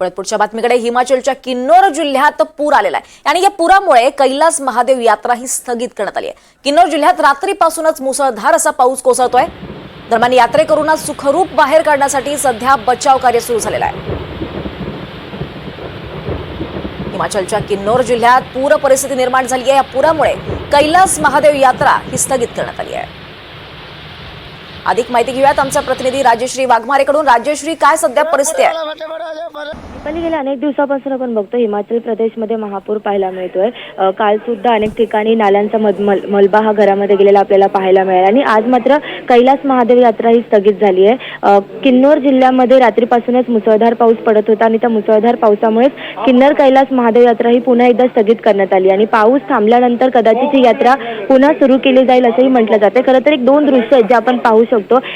परत पुढच्या बातमीकडे हिमाचलच्या किन्नौर जिल्ह्यात पूर आलेला आहे. आणि या पुरामुळे कैलास महादेव यात्रा ही स्थगित करण्यात आली आहे. किन्नौर जिल्ह्यात रात्रीपासूनच मुसळधार असा पाऊस कोसळतोय. दरम्यान यात्रेकरूंना सुखरूप बाहेर काढण्यासाठी सध्या बचाव कार्य सुरू झालेलं आहे. हिमाचलच्या किन्नौर जिल्ह्यात पूर परिस्थिती निर्माण झाली आहे. या पुरामुळे कैलास महादेव यात्रा ही स्थगित करण्यात आली आहे. अधिक माहिती घेऊयात. आमचा प्रतिनिधी राजश्री वाघमारेकडून. राजश्री काय सध्या परिस्थिती आहे? पण गेल्या अनेक दिवसापासून आपण बघतो हिमाचल प्रदेशमध्ये महापूर पाहायला मिळतोय. काल सुद्धा अनेक ठिकाणी नाल्यांचा मध मल- मलबा हा घरामध्ये गेलेला आपल्याला पाहायला मिळाला. आणि आज मात्र कैलास महादेव यात्रा ही स्थगित झाली आहे. अ, किन्नौर जिल्ह्यामध्ये रात्रीपासूनच मुसळधार पाऊस पडत होता आणि त्या मुसळधार पावसामुळेच किन्नर कैलास महादेव यात्रा ही पुन्हा एकदा स्थगित करण्यात आली आणि पाऊस थांबल्यानंतर कदाचित ही यात्रा पुन्हा सुरू केली जाईल असंही म्हटलं जाते खरं तर एक दोन दृश्य आहेत जे आपण पाहू शकतो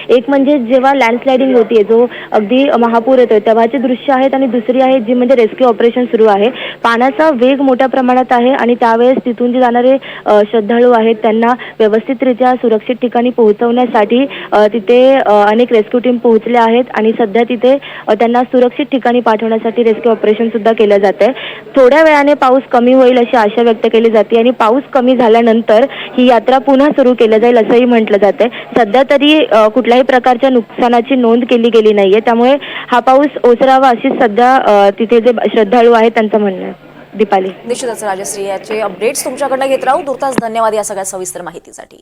एक म्हणजे जेव्हा लँडस्लायडिंग होतीये जो अगदी महापूर येतोय तेव्हाचे दृश्य आहेत आणि दुसरी आहे जी म्हणजे रेस्क्यू ऑपरेशन सुरू आहे. पाण्याचा वेग मोठ्या प्रमाणात आहे आणि त्यावेळेस तिथून जे जाणारे श्रद्धाळू आहेत त्यांना व्यवस्थितरित्या सुरक्षित ठिकाणी पोहोचवण्यासाठी तिथे अनेक रेस्क्यू टीम पोहोचल्या आहेत आणि सध्या तिथे त्यांना सुरक्षित ठिकाणी पाठवण्यासाठी रेस्क्यू ऑपरेशन सुद्धा केलं जात आहे थोड्या वेळाने पाऊस कमी होईल अशी आशा व्यक्त केली जाते आणि पाऊस कमी झाल्यानंतर ही यात्रा पुन्हा सुरू केली जाईल असंही म्हटलं जाते सध्या तरी कुठल्याही प्रकारच्या नुकसानाची नोंद केली गेली नाहीये. त्यामुळे हा पाऊस ओसरावा अशी सध्या तिथे जे श्रद्धाळू आहेत त्यांचं म्हणणं आहे. दीपाली. निश्चितच राजश्री याचे अपडेट्स तुमच्याकडनं घेत राहू. दुर्तास धन्यवाद या सगळ्या सविस्तर माहितीसाठी.